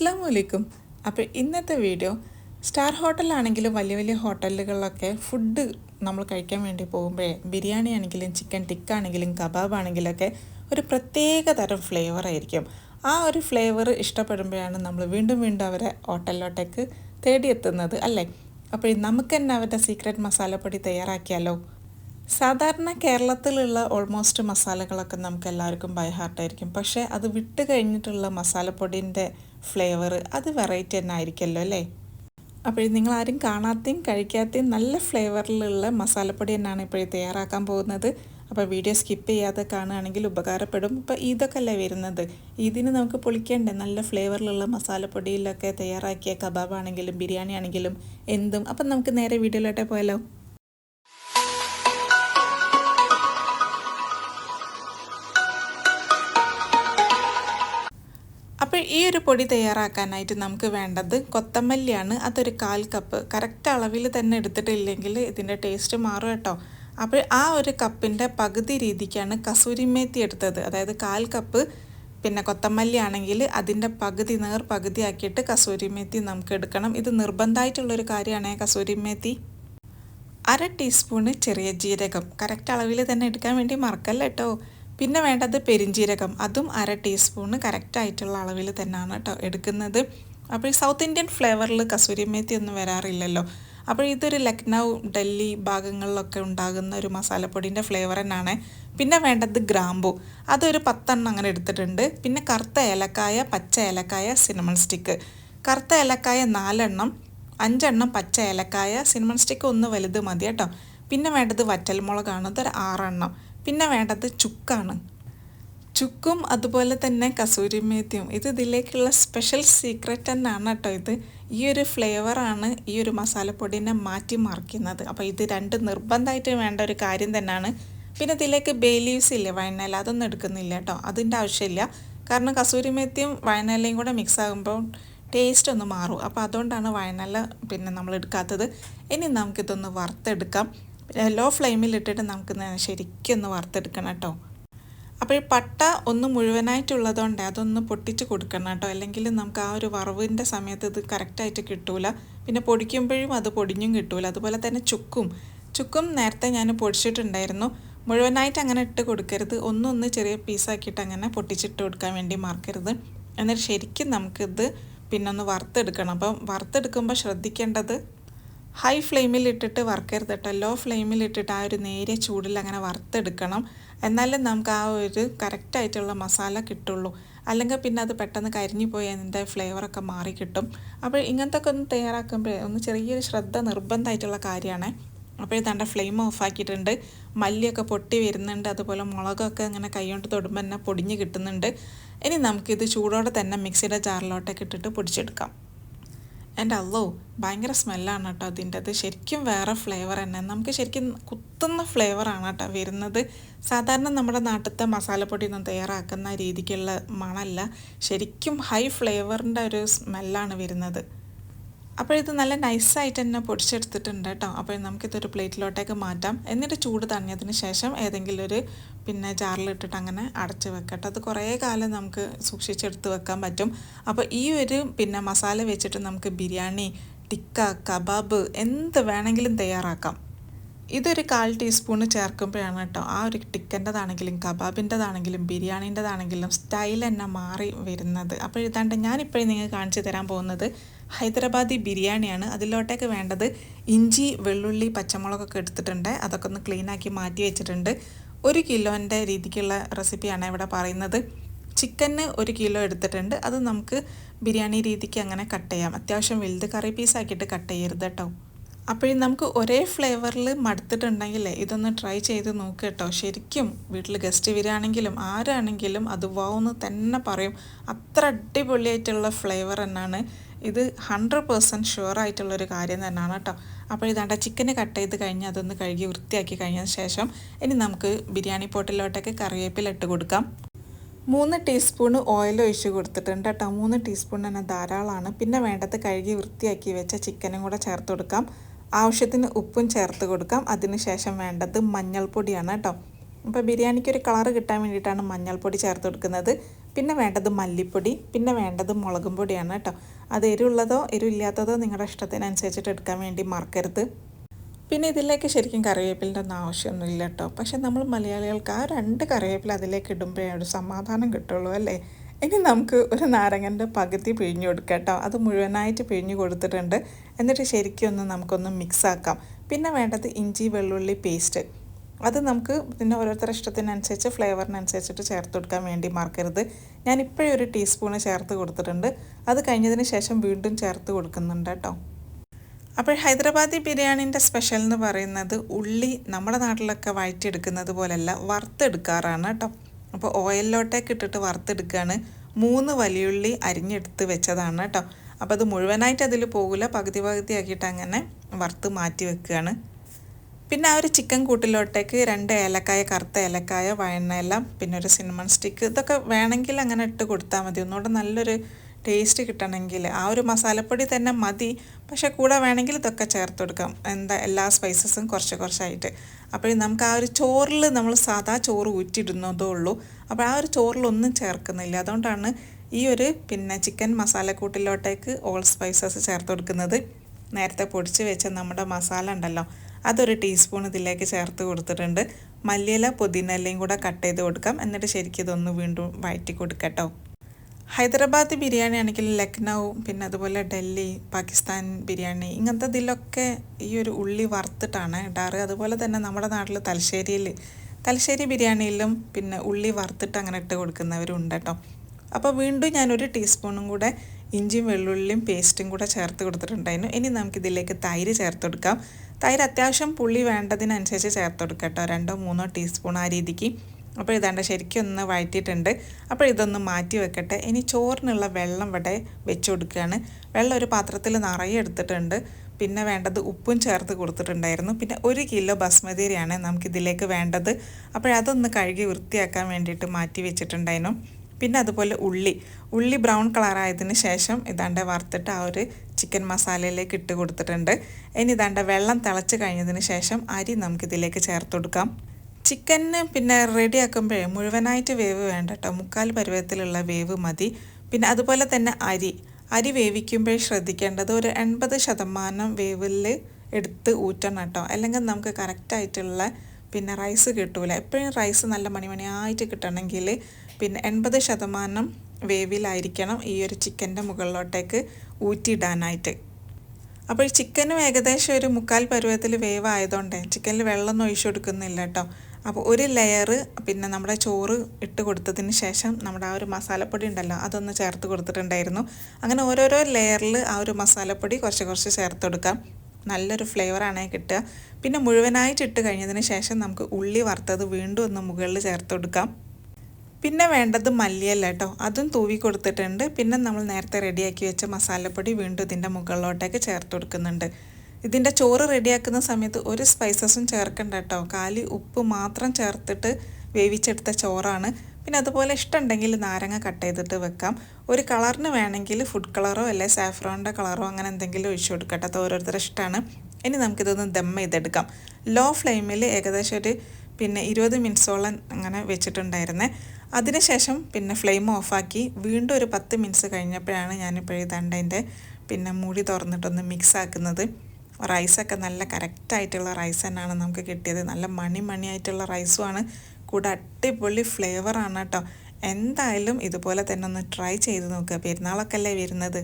അസ്സാം വലൈക്കും അപ്പോൾ ഇന്നത്തെ വീഡിയോ സ്റ്റാർ ഹോട്ടലാണെങ്കിലും വലിയ വലിയ ഹോട്ടലുകളിലൊക്കെ ഫുഡ് നമ്മൾ കഴിക്കാൻ വേണ്ടി പോകുമ്പോഴേ ബിരിയാണി ആണെങ്കിലും ചിക്കൻ ടിക്ക ആണെങ്കിലും കബാബ് ആണെങ്കിലൊക്കെ ഒരു പ്രത്യേക തരം ഫ്ലേവർ ആയിരിക്കും. ആ ഒരു ഫ്ലേവർ ഇഷ്ടപ്പെടുമ്പോഴാണ് നമ്മൾ വീണ്ടും വീണ്ടും അവരെ ഹോട്ടലിലോട്ടേക്ക് തേടിയെത്തുന്നത് അല്ലേ? അപ്പോൾ നമുക്ക് തന്നെ അവരുടെ സീക്രട്ട് മസാലപ്പൊടി തയ്യാറാക്കിയാലോ? സാധാരണ കേരളത്തിലുള്ള ഓൾമോസ്റ്റ് മസാലകളൊക്കെ നമുക്ക് എല്ലാവർക്കും ബൈ ഹാർട്ടായിരിക്കും പക്ഷേ അത് വിട്ട് കഴിഞ്ഞിട്ടുള്ള മസാലപ്പൊടിന്റെ ഫ്ലേവർ അത് വെറൈറ്റി തന്നെ ആയിരിക്കുമല്ലോ അല്ലേ? അപ്പോൾ നിങ്ങൾ ആരും കാണാത്തയും കഴിക്കാത്തയും നല്ല ഫ്ലേവറിലുള്ള മസാലപ്പൊടി തന്നെയാണ് ഇപ്പോഴും തയ്യാറാക്കാൻ പോകുന്നത്. അപ്പോൾ വീഡിയോ സ്കിപ്പ് ചെയ്യാതെ കാണുകയാണെങ്കിൽ ഉപകാരപ്പെടും. ഇപ്പോൾ ഇതൊക്കെ അല്ലേ വരുന്നത്? ഇതിന് നമുക്ക് പൊളിക്കേണ്ടേ നല്ല ഫ്ലേവറിലുള്ള മസാലപ്പൊടിയിലൊക്കെ തയ്യാറാക്കിയ കബാബ് ആണെങ്കിലും ബിരിയാണി ആണെങ്കിലും എന്തും. അപ്പം നമുക്ക് നേരെ വീഡിയോയിലോട്ടെ പോയാലോ? അപ്പോൾ ഈ ഒരു പൊടി തയ്യാറാക്കാനായിട്ട് നമുക്ക് വേണ്ടത് കൊത്തമല്ലിയാണ്. അതൊരു കാൽ കപ്പ്. കറക്റ്റ് അളവിൽ തന്നെ എടുത്തിട്ടില്ലെങ്കിൽ ഇതിന്റെ ടേസ്റ്റ് മാറും കേട്ടോ. അപ്പോൾ ആ ഒരു കപ്പിന്റെ പകുതി രീതിക്കാണ് കസൂരി മേത്തി എടുത്തത്. അതായത് കാൽ കപ്പ് പിന്നെ കൊത്തമല്ലി ആണെങ്കിൽ അതിന്റെ പകുതി നേർ പകുതി ആക്കിയിട്ട് കസൂരി മേത്തി നമുക്ക് എടുക്കണം. ഇത് നിർബന്ധമായിട്ടുള്ളൊരു കാര്യമാണ് കസൂരി മേത്തി. അര ടീസ്പൂണ് ചെറിയ ജീരകം. കറക്റ്റ് അളവിൽ തന്നെ എടുക്കാൻ വേണ്ടി മറക്കല്ല കേട്ടോ. പിന്നെ വേണ്ടത് പെരിഞ്ജീരകം അതും അര ടീസ്പൂണ് കറക്റ്റായിട്ടുള്ള അളവിൽ തന്നെയാണ് കേട്ടോ എടുക്കുന്നത്. അപ്പോൾ ഈ സൗത്ത് ഇന്ത്യൻ ഫ്ലേവറിൽ കസൂരി മേത്തി ഒന്നും വരാറില്ലല്ലോ. അപ്പോൾ ഇതൊരു ലക്നൗ ഡൽഹി ഭാഗങ്ങളിലൊക്കെ ഉണ്ടാകുന്ന ഒരു മസാലപ്പൊടിന്റെ ഫ്ലേവർ തന്നെയാണ് പിന്നെ വേണ്ടത് ഗ്രാമ്പു. അതൊരു പത്തെണ്ണം അങ്ങനെ എടുത്തിട്ടുണ്ട്. പിന്നെ കറുത്ത ഏലക്കായ പച്ച ഏലക്കായ സിനമൺ സ്റ്റിക്ക് കറുത്ത ഏലക്കായ നാലെണ്ണം അഞ്ചെണ്ണം പച്ച ഏലക്കായ സിനമൺ സ്റ്റിക്ക് ഒന്ന് വലുത് മതി കേട്ടോ. പിന്നെ വേണ്ടത് വറ്റൽമുളകാണ് അതൊരു ആറെണ്ണം. പിന്നെ വേണ്ടത് ചുക്കാണ്. ചുക്കും അതുപോലെ തന്നെ കസൂരി മേത്തിയും. ഇത് ഇതിലേക്കുള്ള സ്പെഷ്യൽ സീക്രറ്റ് തന്നെയാണ് കേട്ടോ ഇത്. ഈ ഒരു ഫ്ലേവറാണ് ഈ ഒരു മസാലപ്പൊടിനെ മാറ്റി മറിക്കുന്നത്. അപ്പോൾ ഇത് രണ്ട് നിർബന്ധമായിട്ട് വേണ്ട ഒരു കാര്യം തന്നെയാണ്. പിന്നെ ഇതിലേക്ക് ബേ ലീവ്സ് ഇല്ലേ വയനല അതൊന്നും എടുക്കുന്നില്ല കേട്ടോ അതിന്റെ ആവശ്യമില്ല. കാരണം കസൂരി മേത്തിയും വയനലയും കൂടെ മിക്സ് ആകുമ്പോൾ ടേസ്റ്റ് ഒന്ന് മാറും. അപ്പോൾ അതുകൊണ്ടാണ് വയനല പിന്നെ നമ്മൾ എടുക്കാത്തത്. ഇനി നമുക്കിതൊന്ന് വറുത്തെടുക്കാം. ലോ ഫ്ലെയിമിൽ ഇട്ടിട്ട് നമുക്ക് ശരിക്കും ഒന്ന് വറുത്തെടുക്കണം കേട്ടോ. അപ്പോൾ ഈ പട്ട ഒന്ന് മുഴുവനായിട്ടുള്ളതുകൊണ്ട് അതൊന്ന് പൊട്ടിച്ച് കൊടുക്കണം കേട്ടോ. അല്ലെങ്കിൽ നമുക്ക് ആ ഒരു വറവിന്റെ സമയത്ത് ഇത് കറക്റ്റായിട്ട് കിട്ടൂല. പിന്നെ പൊടിക്കുമ്പോഴും അത് പൊടിഞ്ഞും കിട്ടൂല. അതുപോലെ തന്നെ ചുക്കും. ചുക്കും നേരത്തെ ഞാൻ പൊടിച്ചിട്ടുണ്ടായിരുന്നു. മുഴുവനായിട്ട് അങ്ങനെ ഇട്ട് കൊടുക്കരുത്. ഒന്നൊന്ന് ചെറിയ പീസാക്കിയിട്ട് അങ്ങനെ പൊട്ടിച്ചിട്ട് കൊടുക്കാൻ വേണ്ടി മറക്കരുത്. എന്നിട്ട് ശരിക്കും നമുക്കിത് പിന്നൊന്ന് വറുത്തെടുക്കണം. അപ്പം വറുത്തെടുക്കുമ്പോൾ ശ്രദ്ധിക്കേണ്ടത് ഹൈ ഫ്ലെയിമിൽ ഇട്ടിട്ട് വറുക്കരുത് കേട്ടോ ലോ ഫ്ലെയിമിൽ ഇട്ടിട്ട് ആ ഒരു നേരിയ ചൂടിൽ അങ്ങനെ വറുത്തെടുക്കണം. എന്നാലും നമുക്ക് ആ ഒരു കറക്റ്റായിട്ടുള്ള മസാല കിട്ടുള്ളൂ. അല്ലെങ്കിൽ പിന്നെ അത് പെട്ടെന്ന് കരിഞ്ഞു പോയി അതിന്റെ ഫ്ലേവറൊക്കെ മാറി കിട്ടും. അപ്പോൾ ഇങ്ങനത്തെ ഒക്കെ ഒന്ന് തയ്യാറാക്കുമ്പോൾ ഒന്ന് ചെറിയൊരു ശ്രദ്ധ നിർബന്ധമായിട്ടുള്ള കാര്യമാണ്. അപ്പോൾ ഇതാണ്ട് ഫ്ലെയിം ഓഫാക്കിയിട്ടുണ്ട് മല്ലിയൊക്കെ പൊട്ടി വരുന്നുണ്ട്. അതുപോലെ മുളകൊക്കെ അങ്ങനെ കൈകൊണ്ട് തൊടുമ്പോൾ തന്നെ പൊടിഞ്ഞ് കിട്ടുന്നുണ്ട്. ഇനി നമുക്കിത് ചൂടോടെ തന്നെ മിക്സിയുടെ ജാറിലോട്ടൊക്കെ ഇട്ടിട്ട് പൊടിച്ചെടുക്കാം. എന്റെ അല്ലോ ഭയങ്കര സ്മെല്ലാണ് കേട്ടോ അതിന്റെ അത്. ശരിക്കും വേറെ ഫ്ലേവർ തന്നെ. നമുക്ക് ശരിക്കും കുത്തുന്ന ഫ്ലേവറാണ് കേട്ടോ വരുന്നത്. സാധാരണ നമ്മുടെ നാട്ടിലത്തെ മസാലപ്പൊടി ഒന്നും തയ്യാറാക്കുന്ന രീതിക്കുള്ള മണമല്ല ശരിക്കും ഹൈ ഫ്ലേവറിന്റെ ഒരു സ്മെല്ലാണ് വരുന്നത്. അപ്പോൾ ഇത് നല്ല നൈസായിട്ട് തന്നെ പൊടിച്ചെടുത്തിട്ടുണ്ട് കേട്ടോ. അപ്പോൾ നമുക്കിതൊരു പ്ലേറ്റിലോട്ടേക്ക് മാറ്റാം. എന്നിട്ട് ചൂട് തണിയതിന് ശേഷം ഏതെങ്കിലും ഒരു പിന്നെ ജാറിലിട്ടിട്ട് അങ്ങനെ അടച്ച് വെക്കട്ടെ അത് കുറേ കാലം നമുക്ക് സൂക്ഷിച്ചെടുത്ത് വെക്കാൻ പറ്റും. അപ്പോൾ ഈ ഒരു പിന്നെ മസാല വെച്ചിട്ട് നമുക്ക് ബിരിയാണി ടിക്ക കബാബ് എന്ത് വേണമെങ്കിലും തയ്യാറാക്കാം. ഇതൊരു കാൽ ടീസ്പൂണ് ചേർക്കുമ്പോഴാണ് കേട്ടോ. ആ ഒരു ടിക്കന്റെതാണെങ്കിലും കബാബിന്റെതാണെങ്കിലും ബിരിയാണീന്റെതാണെങ്കിലും സ്റ്റൈൽ തന്നെ മാറി വരുന്നത്. അപ്പോൾ ഇതാണ്ട് ഞാനിപ്പോഴും നിങ്ങൾക്ക് കാണിച്ചു തരാൻ പോകുന്നത് ഹൈദരാബാദി ബിരിയാണിയാണ് അതിലോട്ടേക്ക് വേണ്ടത് ഇഞ്ചി വെള്ളുള്ളി പച്ചമുളകൊക്കെ എടുത്തിട്ടുണ്ട്. അതൊക്കെ ഒന്ന് ക്ലീനാക്കി മാറ്റി വെച്ചിട്ടുണ്ട്. ഒരു കിലോന്റെ രീതിക്കുള്ള റെസിപ്പിയാണ് ഇവിടെ പറയുന്നത്. ചിക്കന് ഒരു കിലോ എടുത്തിട്ടുണ്ട്. അത് നമുക്ക് ബിരിയാണി രീതിക്ക് അങ്ങനെ കട്ട് ചെയ്യാം. അത്യാവശ്യം വലുത് കറി പീസാക്കിയിട്ട് കട്ട് ചെയ്യരുത് കേട്ടോ അപ്പോഴും നമുക്ക് ഒരേ ഫ്ലേവറിൽ മടുത്തിട്ടുണ്ടെങ്കിൽ ഇതൊന്ന് ട്രൈ ചെയ്ത് നോക്കുക കേട്ടോ ശരിക്കും വീട്ടിൽ ഗസ്റ്റ് വരികയാണെങ്കിലും ആരാണെങ്കിലും അത് വാവുന്ന് തന്നെ പറയും. അത്ര അടിപൊളിയായിട്ടുള്ള ഫ്ലേവർ തന്നെയാണ് ഇത് ഹൺഡ്രഡ് പേഴ്സന്റ് ഷുവർ ആയിട്ടുള്ളൊരു കാര്യം തന്നെയാണ് കേട്ടോ അപ്പോൾ ഇതാണ്ട ചിക്കന് കട്ട് ചെയ്ത് കഴിഞ്ഞ് അതൊന്ന് കഴുകി വൃത്തിയാക്കി കഴിഞ്ഞതിന് ശേഷം ഇനി നമുക്ക് ബിരിയാണി പോട്ടിലോട്ടൊക്കെ കറിവേപ്പില ഇട്ട് കൊടുക്കാം. മൂന്ന് ടീസ്പൂൺ ഓയിൽ ഒഴിച്ച് കൊടുത്തിട്ടുണ്ട് കേട്ടോ മൂന്ന് ടീസ്പൂൺ തന്നെ ധാരാളമാണ് പിന്നെ വേണ്ടത് കഴുകി വൃത്തിയാക്കി വെച്ച ചിക്കനും കൂടെ ചേർത്ത് കൊടുക്കാം. ആവശ്യത്തിന് ഉപ്പും ചേർത്ത് കൊടുക്കാം. അതിനുശേഷം വേണ്ടത് മഞ്ഞൾപ്പൊടിയാണ് കേട്ടോ അപ്പോൾ ബിരിയാണിക്ക് ഒരു കളറ് കിട്ടാൻ വേണ്ടിയിട്ടാണ് മഞ്ഞൾപ്പൊടി ചേർത്ത് കൊടുക്കുന്നത്. പിന്നെ വേണ്ടത് മല്ലിപ്പൊടി പിന്നെ വേണ്ടത് മുളകും പൊടിയാണ് കേട്ടോ. അത് എരിവുള്ളതോ എരിവില്ലാത്തതോ നിങ്ങളുടെ ഇഷ്ടത്തിനനുസരിച്ചിട്ട് എടുക്കാൻ വേണ്ടി മറക്കരുത്. പിന്നെ ഇതിലേക്ക് ശരിക്കും കറിവേപ്പിലിന്റെ ഒന്നും ആവശ്യമൊന്നുമില്ല കേട്ടോ. പക്ഷെ നമ്മൾ മലയാളികൾക്ക് ആ രണ്ട് കറിവേപ്പില അതിലേക്ക് ഇടുമ്പോഴേ ഒരു സമാധാനം കിട്ടുള്ളൂ അല്ലേ? ഇനി നമുക്ക് ഒരു നാരങ്ങന്റെ പകുതി പിഴിഞ്ഞു കൊടുക്കാം കേട്ടോ. അത് മുഴുവനായിട്ട് പിഴിഞ്ഞു കൊടുത്തിട്ടുണ്ട്. എന്നിട്ട് ശരിക്കും ഒന്ന് നമുക്കൊന്ന് മിക്സ് ആക്കാം. പിന്നെ വേണ്ടത് ഇഞ്ചി വെള്ളുള്ളി പേസ്റ്റ് അത് നമുക്ക് പിന്നെ ഓരോരുത്തരുടെ ഇഷ്ടത്തിനനുസരിച്ച് ഫ്ലേവറിനനുസരിച്ചിട്ട് ചേർത്ത് കൊടുക്കാൻ വേണ്ടി മറക്കരുത്. ഞാൻ ഇപ്പോഴും ഒരു ടീസ്പൂണ് ചേർത്ത് കൊടുത്തിട്ടുണ്ട്. അത് കഴിഞ്ഞതിന് ശേഷം വീണ്ടും ചേർത്ത് കൊടുക്കുന്നുണ്ട് കേട്ടോ. അപ്പോൾ ഹൈദരാബാദി ബിരിയാണീന്റെ സ്പെഷ്യൽ എന്ന് പറയുന്നത് ഉള്ളി നമ്മുടെ നാട്ടിലൊക്കെ വഴറ്റിയെടുക്കുന്നത് പോലെയല്ല വറുത്തെടുക്കാറാണ് കേട്ടോ. അപ്പോൾ ഓയിലിലോട്ടേക്ക് ഇട്ടിട്ട് വറുത്തെടുക്കുകയാണ്. മൂന്ന് വലിയുള്ളി അരിഞ്ഞെടുത്ത് വെച്ചതാണ് കേട്ടോ. അപ്പോൾ അത് മുഴുവനായിട്ട് അതിൽ പോകില്ല പകുതി പകുതി ആക്കിയിട്ട് അങ്ങനെ വറുത്ത് മാറ്റി വെക്കുകയാണ്. പിന്നെ ആ ഒരു ചിക്കൻ കൂട്ടിലോട്ടേക്ക് രണ്ട് ഏലക്കായ കറുത്ത ഏലക്കായ വയണ്ണയില പിന്നെ ഒരു സിനിമൺ സ്റ്റിക്ക് ഇതൊക്കെ വേണമെങ്കിൽ അങ്ങനെ ഇട്ട് കൊടുത്താൽ മതി. ഒന്നുകൂടെ നല്ലൊരു ടേസ്റ്റ് കിട്ടണമെങ്കിൽ. ആ ഒരു മസാലപ്പൊടി തന്നെ മതി. പക്ഷെ കൂടെ വേണമെങ്കിൽ ഇതൊക്കെ ചേർത്ത് കൊടുക്കാം. എന്താ എല്ലാ സ്പൈസസും കുറച്ച് കുറച്ചായിട്ട്. അപ്പോൾ നമുക്ക് ആ ഒരു ചോറിൽ നമ്മൾ സാധാ ചോറ് ഊറ്റിയിടുന്നതേ ഉള്ളൂ. അപ്പോൾ ആ ഒരു ചോറിലൊന്നും ചേർക്കുന്നില്ല. അതുകൊണ്ടാണ് ഈ ഒരു പിന്നെ ചിക്കൻ മസാലക്കൂട്ടിലോട്ടേക്ക് ഓൾ സ്പൈസസ് ചേർത്ത് കൊടുക്കുന്നത്. നേരത്തെ പൊടിച്ച് വെച്ച നമ്മുടെ മസാല ഉണ്ടല്ലോ. അതൊരു ടീസ്പൂൺ ഇതിലേക്ക് ചേർത്ത് കൊടുത്തിട്ടുണ്ട്. മല്ലിയില പുതിനയിലയും കൂടെ കട്ട് ചെയ്ത് കൊടുക്കാം. എന്നിട്ട് ശരിക്കും ഇതൊന്ന് വീണ്ടും വഴറ്റി കൊടുക്കട്ടോ ഹൈദരാബാദ് ബിരിയാണി ആണെങ്കിൽ ലക്നൗ പിന്നെ അതുപോലെ ഡൽഹി പാകിസ്ഥാൻ ബിരിയാണി ഇങ്ങനത്തെ ഇതിലൊക്കെ ഈ ഒരു ഉള്ളി വറുത്തിട്ടാണ് ഇടാറ്. അതുപോലെ തന്നെ നമ്മുടെ നാട്ടിൽ തലശ്ശേരിയിൽ തലശ്ശേരി ബിരിയാണിയിലും പിന്നെ ഉള്ളി വറുത്തിട്ട് അങ്ങനെ ഇട്ട് കൊടുക്കുന്നവരുണ്ട് കേട്ടോ. അപ്പോൾ വീണ്ടും ഞാനൊരു ടീസ്പൂണും കൂടെ ഇഞ്ചിയും വെള്ളുള്ളിയും പേസ്റ്റും കൂടെ ചേർത്ത് കൊടുത്തിട്ടുണ്ടായിരുന്നു. ഇനി നമുക്കിതിലേക്ക് തൈര് ചേർത്ത് കൊടുക്കാം. തൈര് അത്യാവശ്യം പുള്ളി വേണ്ടതിനനുസരിച്ച് ചേർത്ത് കൊടുക്കുക കേട്ടോ രണ്ടോ മൂന്നോ ടീസ്പൂൺ ആ രീതിക്ക്. അപ്പോൾ ഇതാണ്ട് ശരിക്കും ഒന്ന് വഴറ്റിയിട്ടുണ്ട്. അപ്പോൾ ഇതൊന്ന് മാറ്റി വെക്കട്ടെ. ഇനി ചോറിനുള്ള വെള്ളം ഇവിടെ വെച്ച് കൊടുക്കുകയാണ് വെള്ളം ഒരു പാത്രത്തിൽ നിറയെ എടുത്തിട്ടുണ്ട്. പിന്നെ വേണ്ടത് ഉപ്പും ചേർത്ത് കൊടുത്തിട്ടുണ്ടായിരുന്നു. പിന്നെ ഒരു കിലോ ബസ്മതിരിയാണ് നമുക്കിതിലേക്ക് വേണ്ടത്. അപ്പോഴതൊന്ന് കഴുകി വൃത്തിയാക്കാൻ വേണ്ടിയിട്ട് മാറ്റി വെച്ചിട്ടുണ്ടായിരുന്നു. പിന്നെ അതുപോലെ ഉള്ളി. ഉള്ളി ബ്രൗൺ കളറായതിന് ശേഷം ഇതാണ്ട് വറുത്തിട്ട് ആ ഒരു ചിക്കൻ മസാലയിലേക്ക് ഇട്ട് കൊടുത്തിട്ടുണ്ട്. ഇനി ഇതാണ്ട് വെള്ളം തിളച്ച് കഴിഞ്ഞതിന് ശേഷം അരി നമുക്കിതിലേക്ക് ചേർത്ത് കൊടുക്കാം. ചിക്കന് പിന്നെ റെഡി ആക്കുമ്പോഴേ മുഴുവനായിട്ട് വേവ് വേണ്ട കേട്ടോ മുക്കാൽ പരുവത്തിലുള്ള വേവ് മതി. പിന്നെ അതുപോലെ തന്നെ അരി. അരി വേവിക്കുമ്പോൾ ശ്രദ്ധിക്കേണ്ടത് ഒരു എൺപത് ശതമാനം വേവിൽ എടുത്ത് ഊറ്റണം കേട്ടോ അല്ലെങ്കിൽ നമുക്ക് കറക്റ്റായിട്ടുള്ള പിന്നെ റൈസ് കിട്ടൂല. എപ്പോഴും റൈസ് നല്ല മണിമണിയായിട്ട് കിട്ടണമെങ്കിൽ പിന്നെ എൺപത് ശതമാനം വേവിലായിരിക്കണം ഈ ഒരു ചിക്കന്റെ മുകളിലോട്ടേക്ക് ഊറ്റിയിടാനായിട്ട്. അപ്പോൾ ചിക്കനും ഏകദേശം ഒരു മുക്കാൽ പരുവത്തിൽ വേവ് ആയതുകൊണ്ട് ചിക്കനിൽ വെള്ളമൊന്നും ഒഴിച്ചു കൊടുക്കുന്നില്ല കേട്ടോ. അപ്പോൾ ഒരു ലെയർ പിന്നെ നമ്മുടെ ചോറ് ഇട്ട് കൊടുത്തതിന് ശേഷം നമ്മുടെ ആ ഒരു മസാലപ്പൊടി ഉണ്ടല്ലോ അതൊന്ന് ചേർത്ത് കൊടുത്തിട്ടുണ്ടായിരുന്നു. അങ്ങനെ ഓരോരോ ലെയറിൽ ആ ഒരു മസാലപ്പൊടി കുറച്ച് കുറച്ച് ചേർത്ത് കൊടുക്കാം. നല്ലൊരു ഫ്ലേവറാണ് കിട്ടുക. പിന്നെ മുഴുവനായിട്ട് ഇട്ട് കഴിഞ്ഞതിന് ശേഷം നമുക്ക് ഉള്ളി വറുത്തത് വീണ്ടും ഒന്ന് മുകളിൽ ചേർത്ത് കൊടുക്കാം. പിന്നെ വേണ്ടത് മല്ലിയല്ല കേട്ടോ. അതും തൂവി കൊടുത്തിട്ടുണ്ട്. പിന്നെ നമ്മൾ നേരത്തെ റെഡിയാക്കി വെച്ച മസാലപ്പൊടി വീണ്ടും ഇതിന്റെ മുകളിലോട്ടേക്ക് ചേർത്ത് കൊടുക്കുന്നുണ്ട്. ഇതിന്റെ ചോറ് റെഡിയാക്കുന്ന സമയത്ത് ഒരു സ്പൈസസും ചേർക്കണ്ട കേട്ടോ. കാലി ഉപ്പ് മാത്രം ചേർത്തിട്ട് വേവിച്ചെടുത്ത ചോറാണ്. പിന്നെ അതുപോലെ ഇഷ്ടമുണ്ടെങ്കിൽ നാരങ്ങ കട്ട് ചെയ്തിട്ട് വെക്കാം. ഒരു കളറിന് വേണമെങ്കിൽ ഫുഡ് കളറോ അല്ലെ സാഫ്രോണിന്റെ കളറോ അങ്ങനെ എന്തെങ്കിലും ഒഴിച്ചു കൊടുക്കട്ടെ. അത് ഓരോരുത്തരുടെ ഇഷ്ടമാണ്. ഇനി നമുക്കിതൊന്ന് ദം ചെയ്തെടുക്കാം. ലോ ഫ്ലെയിമിൽ ഏകദേശം ഒരു പിന്നെ ഇരുപത് മിനിറ്റ്സോളം അങ്ങനെ വെച്ചിട്ടുണ്ടായിരുന്നേ. അതിനുശേഷം പിന്നെ ഫ്ലെയിം ഓഫാക്കി വീണ്ടും ഒരു പത്ത് മിനിറ്റ്സ് കഴിഞ്ഞപ്പോഴാണ് ഞാനിപ്പോഴേ ദണ്ടതിന്റെ പിന്നെ മൂടി തുറന്നിട്ടൊന്ന് മിക്സ് ആക്കുന്നത് റൈസൊക്കെ നല്ല കറക്റ്റായിട്ടുള്ള റൈസ് തന്നെയാണ് നമുക്ക് കിട്ടിയത്. നല്ല മണി മണിയായിട്ടുള്ള റൈസുമാണ്. കൂടെ അടിപൊളി ഫ്ലേവറാണ് കേട്ടോ. എന്തായാലും ഇതുപോലെ തന്നെ ഒന്ന് ട്രൈ ചെയ്ത് നോക്കുക പെരുന്നാളൊക്കെ അല്ലേ വരുന്നത്?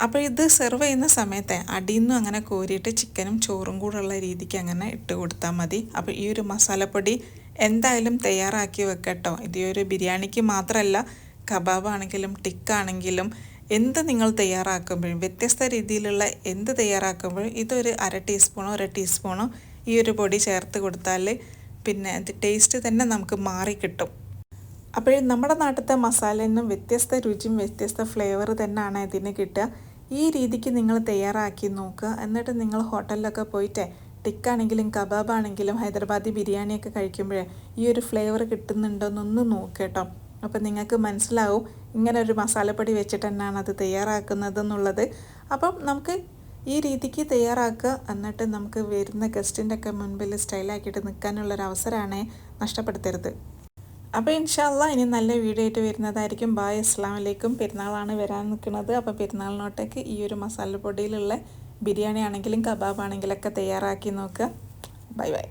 അപ്പോൾ ഇത് സെർവ് ചെയ്യുന്ന സമയത്ത് അടിയിൽ നിന്നും അങ്ങനെ കോരിയിട്ട് ചിക്കനും ചോറും കൂടെ ഉള്ള രീതിക്ക് അങ്ങനെ ഇട്ട് കൊടുത്താൽ മതി. അപ്പോൾ ഈ ഒരു മസാലപ്പൊടി എന്തായാലും തയ്യാറാക്കി വെക്കട്ടോ. ഇത് ഒരു ബിരിയാണിക്ക് മാത്രമല്ല കബാബ് കബാബാണെങ്കിലും ടിക്കാണെങ്കിലും എന്ത് നിങ്ങൾ തയ്യാറാക്കുമ്പോഴും വ്യത്യസ്ത രീതിയിലുള്ള എന്ത് തയ്യാറാക്കുമ്പോഴും ഇതൊരു അര ടീസ്പൂണോ ഒരു ടീസ്പൂണോ ഈ ഒരു പൊടി ചേർത്ത് കൊടുത്താൽ പിന്നെ ടേസ്റ്റ് തന്നെ നമുക്ക് മാറി കിട്ടും അപ്പോഴും നമ്മുടെ നാട്ടിലത്തെ മസാലയൊന്നും വ്യത്യസ്ത രുചിയും വ്യത്യസ്ത ഫ്ലേവർ തന്നെയാണ് ഇതിന് കിട്ടുക. ഈ രീതിക്ക് നിങ്ങൾ തയ്യാറാക്കി നോക്കുക. എന്നിട്ട് നിങ്ങൾ ഹോട്ടലിലൊക്കെ പോയിട്ട് ടിക്കാണെങ്കിലും കബാബാണെങ്കിലും ഹൈദരാബാദി ബിരിയാണിയൊക്കെ കഴിക്കുമ്പോഴേ ഈ ഒരു ഫ്ലേവർ കിട്ടുന്നുണ്ടോയെന്നൊന്ന് നോക്കുക കേട്ടോ. അപ്പോൾ നിങ്ങൾക്ക് മനസ്സിലാവും ഇങ്ങനെ ഒരു മസാലപ്പൊടി വെച്ചിട്ട് തന്നെയാണ് അത് തയ്യാറാക്കുന്നത് എന്നുള്ളത്. അപ്പം നമുക്ക് ഈ രീതിക്ക് തയ്യാറാക്കുക. എന്നിട്ട് നമുക്ക് വരുന്ന ഗസ്റ്റിന്റെ ഒക്കെ മുൻപിൽ സ്റ്റൈലാക്കിയിട്ട് നിൽക്കാനുള്ളൊരു അവസരമാണ് നഷ്ടപ്പെടുത്തരുത്. അപ്പോൾ ഇൻഷാല്ല ഇനി നല്ല വീഡിയോ ആയിട്ട് വരുന്നതായിരിക്കും. ബായ് അസ്സാം വലൈക്കും പെരുന്നാളാണ് വരാൻ നിൽക്കുന്നത്. അപ്പോൾ പെരുന്നാളിനോട്ടേക്ക് ഈ ഒരു മസാലപ്പൊടിയിലുള്ള ബിരിയാണി ആണെങ്കിലും കബാബ് ആണെങ്കിലൊക്കെ തയ്യാറാക്കി നോക്കുക. Bye bye.